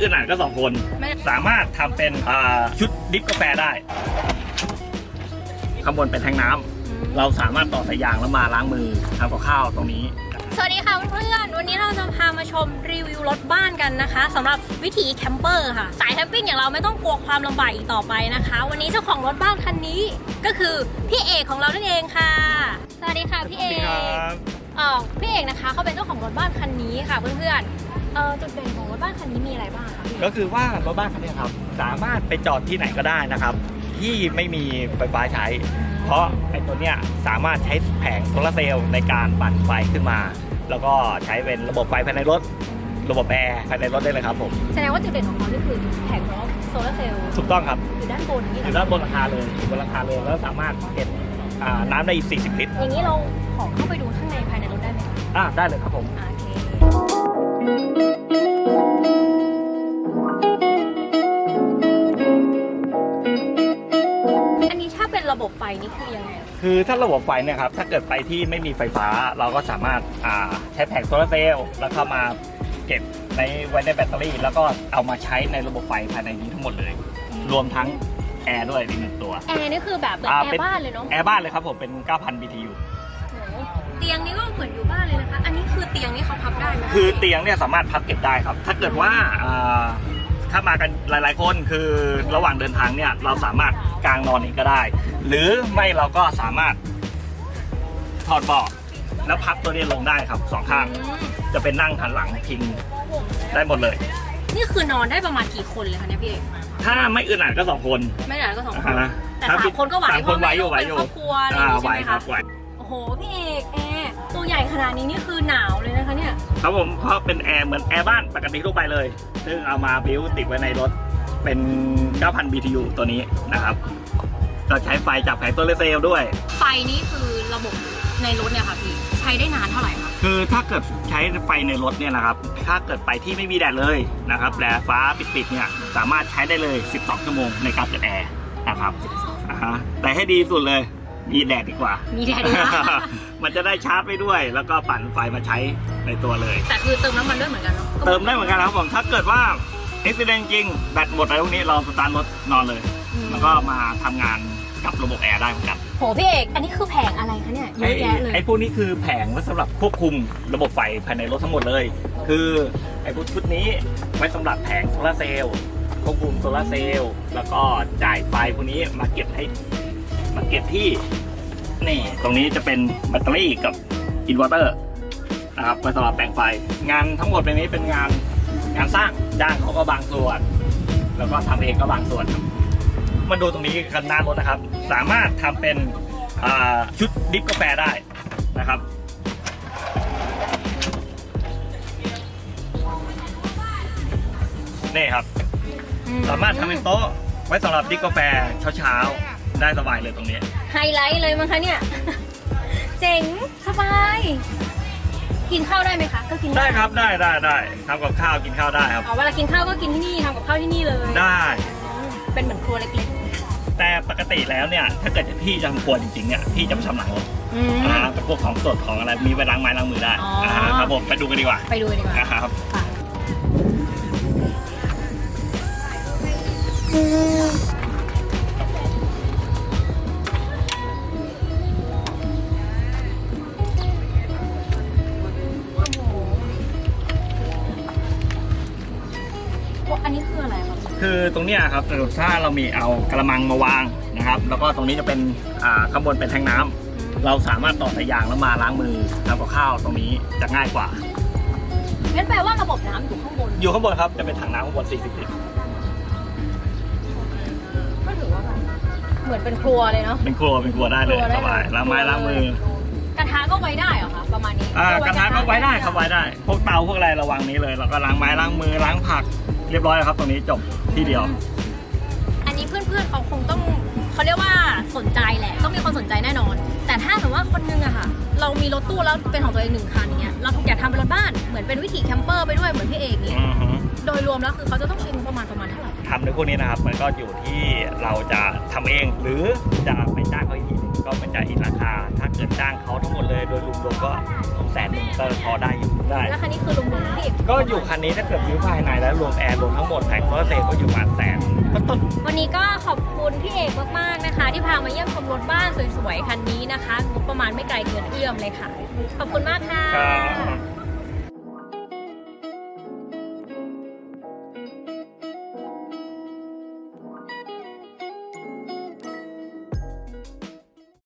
อึดอัดก็สองคน ไม่ สามารถทำเป็นอ่าชุดดริฟกาแฟได้ข้างบนเป็นแทงน้ำเราสามารถต่อสายยางแล้วมาล้างมือทำกับข้าวตรงนี้ สวัสดีค่ะเพื่อนๆ วันนี้เราจะพามาชมรีวิวรถบ้านกันนะคะสำหรับวิถีแคมเปอร์ค่ะ สายแคมปิ้งอย่างเราไม่ต้องกลัวความลำบากอีกต่อไปนะคะ วันนี้เจ้าของรถบ้านคันนี้ก็คือพี่เอกของเรานั่นเองค่ะ สวัสดีค่ะพี่เอก เออพี่เอกนะคะเขาเป็นเจ้าของรถบ้านคันนี้ค่ะเพื่อนๆเออจุดเด่นของรถบ้านคันนี้มีอะไรบ้างคะพี่ก็คือว่ารถบ้านคันนี้ครับ สามารถไปจอดที่ไหนก็ได้นะครับ ที่ไม่มีไฟฟ้าใช้ เพราะไอ้ตัวเนี้ยสามารถใช้แผงโซลาร์เซลล์ในการปั่นไฟขึ้นมา แล้วก็ใช้เป็นระบบไฟภายในรถ ระบบแอร์ภายในรถได้เลยครับผมแสดงว่าจุดเด่นของเขานี่คือแผงโซลาร์เซลล์ถูกต้องครับอยู่ด้านบนนี่อเหรยู่อด้านบนหลังคาเลยอยู่บนหลังคาเลยแล้วสามารถเก็บ อ่าน้ำได้อีก 40 ลิตรอย่างนี้เราขอเข้าไปดูข้างในภายในรถได้ไหมคะอ่าได้เลยครับผม อ่าโอเคอันนี้ถ้าเป็นระบบไฟนี่คือยังไงคือถ้าระบบไฟเนี่ยครับ ถ้าเกิดไปที่ไม่มีไฟฟ้าเราก็สามารถอ่าใช้แผงโซลาร์เซลล์แล้วเข้ามาเก็บในไว้ในแบตเตอรี่ แล้วก็เอามาใช้ในระบบไฟภายในนี้ทั้งหมดเลย รวมทั้ง แอร์ด้วยอีกหนึ่งตัวแอร์นี่คือแบบเหมือนอ่าแอเป็นร์บ้านเลยเนาะแอร์บ้านเลยครับผมเป็น9,000 BTU โหเตียงนี่ก็เหมือนอยู่บ้านเลยนะคะ อันนี้คือเตียงนี่เขาพับได้ไหมคือเตียงเนี่ยสามารถพับเก็บได้ครับ ถ้าเกิดว่าอ่าถ้ามากันหลาย ๆ คนคือระหว่างเดินทางเนี่ยเราสามารถกางนอนเองก็ได้ หรือไม่เราก็สามารถถอดเบาะแล้วพับตัวนี้ลงได้ครับสองข้างอืมจะเป็นนั่งหันหลังพิงได้หมดเลย นี่คือนอนได้ประมาณกี่คนเลยคะเนี่ยพี่เอก ถ้าไม่อึดอัดก็สองคนไม่หลายก็สองคนอ่าแต่สามคนก็ไหวสามคนไหวอยู่ไหวเพอยู่ราะว่าเป็นครอบครัวอะไรออ่าย่างงี้ไหวใช่ไหมครัคะบไหวโอ้โหพี่เอกแอร์ตัวใหญ่ขนาดนี้นี่คือหนาวเลยนะคะเนี่ยครับผมเพราะเป็นแอร์เหมือนแอร์บ้านปกติทั่วไปเลย ซึ่งเอามาบิวติดไว้ในรถเป็น 9,000 BTU ตัวนี้นะครับ ก็ใช้ไฟจากแผงโซลาร์เซลล์ด้วย ไฟนี้คือระบบ ในรถเนี่ยค่ะพี่ใช้ได้นานเท่าไหร่คะคือถ้าเกิดใช้ไฟในรถเนี่ยนะครับ ถ้าเกิดไปที่ไม่มีแดดเลยนะครับแดดฟ้าปิดๆเนี่ยสามารถใช้ได้เลย 12 ชั่วโมงในการเปิดแอร์นะครับอ่าฮะแต่ให้ดีสุดเลย มีแดดดีกว่า มีแดดด้วยนะมันจะได้ชาร์จไปด้วย แล้วก็ปั่นไฟมาใช้ในตัวเลย แต่คือเติมน้ำมันด้วยเหมือนกันเนาะเติมได้เหมือนกันนะครับผมถ้าเกิดว่าอุบิเหตุจริงแบตหมดอะไรพวกนี้เราสตาร์ทรถนอนเลยอืมแล้วก็มาทำงาน กับระบบแอร์ได้เหมือนกันโหพี่เอก อันนี้คือแผงอะไรคะเนี่ยเยไอ้อะแยะเลยไอ้พวกนี้คือแผงไว้สำหรับควบคุมระบบไฟภายในรถทั้งหมดเลย คือไอ้พวกชุดนี้ไว้สำหรับแผงโซลาร์เซลล์ควบคุมโซลาร์เซลล์แล้วก็จ่ายไฟพวกนี้มาเก็บให้มาเก็บที่นี่ตรงนี้จะเป็นแบตเตอรี่กับอินเวอร์เตอร์นะครับไว้สำหรับแปลงไฟ งานทั้งหมดในนี้เป็นงานงานสร้างจ้างเขาก็บางส่วน แล้วก็ทำเองก็บางส่วนครับ มาดูตรงนี้กันหน้ารถนะครับ สามารถทำเป็นอ่าชุดดริฟกาแฟได้นะครับนี่ครับ สามารถทำเป็นโต๊ะไว้สำหรับดริฟกาแฟเช้าๆ ได้สบายเลยตรงนี้ ไฮไลท์เลยมั้งคะเนี่ย เจ๋งสบาย กินข้าวได้ไหมคะ ก็กินได้ครับได้ได้ได้ทำกับข้าวกินข้าวได้ครับ อ๋อเวลากินข้าวก็กินที่นี่ทำกับข้าวที่นี่เลย ได้อ๋อเป็นเหมือนครัวเล็ก แต่ปกติแล้วเนี่ย ถ้าเกิดพี่จะทำครัวจริงๆเนี่ยพี่จะไปชำหลังรถๆอืม อ่าเป็นพวกของสดของอะไรมีไว้ล้างไม้ล้างมือได้อ๋ออ่าครับผมไปดูกันดีกว่าไปดูกันดีกว่านะครับ ค่ะโอ้อันนี้คืออะไรครับ คือตรงเนี้ยครับถ้าเรามีเอากระมังมาวางนะครับ แล้วก็ตรงนี้จะเป็นอ่าข้างบนเป็นแทงน้ำเราสามารถต่อสายยางแล้วมาล้างมือทำกับข้าวตรงนี้จะง่ายกว่างั้นแปลว่าระบบน้ำอยู่ข้างบน อยู่ข้างบนครับจะเป็นถังน้ำข้างบน 40 ลิตรก็ถือว่าแบบเหมือนเป็นครัวเลยเนาะเป็นครัวเป็นครัวได้เลยครัวได้สบายเลยล้างไม้ล้างมือกระทะก็ไว้ได้เหรอคะประมาณนี้อ่ากระทะก็ไว้ได้ครับไว้ได้ พวกเตาพวกอะไรระวังนี้เลย แล้วก็ล้างไม้ล้างมือล้างผัก เรียบร้อยแล้วครับ ตรงนี้จบที่เดียว อันนี้เพื่อนๆเขาคงต้องเขาเรียกว่าสนใจแหละ ต้องมีคนสนใจแน่นอน แต่ถ้าสมมติว่าคนนึงอะค่ะ เรามีรถตู้แล้วเป็นของตัวเองหนึ่งคันเนี้ยเราอยากทำเป็นรถบ้านเหมือนเป็นวิถีแคมเปอร์ไปด้วยเหมือนพี่เอกนี้อือฮึโดยรวมแล้วคือเขาจะต้องใช้งบประมาณประมาณเท่าไหร่ทำในพวกนี้นะครับ มันก็อยู่ที่เราจะทำเองหรือจะไปจ้างเขาอีกทีหนึงก็ก็มันจะอีกราคา ถ้าเกิดจ้างเขาทั้งหมดเลยโดยรวมๆก็แสนหนึ่งก็พอได้อยู่ ได้ แล้วคันนี้คือรวมๆพี่ก็อยู่คันนี้ถ้าเกิดวิวภายในแล้วรวมแอร์รวมทั้งหมดแผงโซลาร์เซลล์ก็อยู่ประมาณแสนต้นวันนี้ก็ขอบคุณพี่เอกมากๆนะคะ ที่พามาเยี่ยมชมรถบ้านสวยๆคันนี้นะคะงบประมาณไม่ไกลเกินเอื้อมเลยค่ะ ขอบคุณมากค่ะ ๆครับ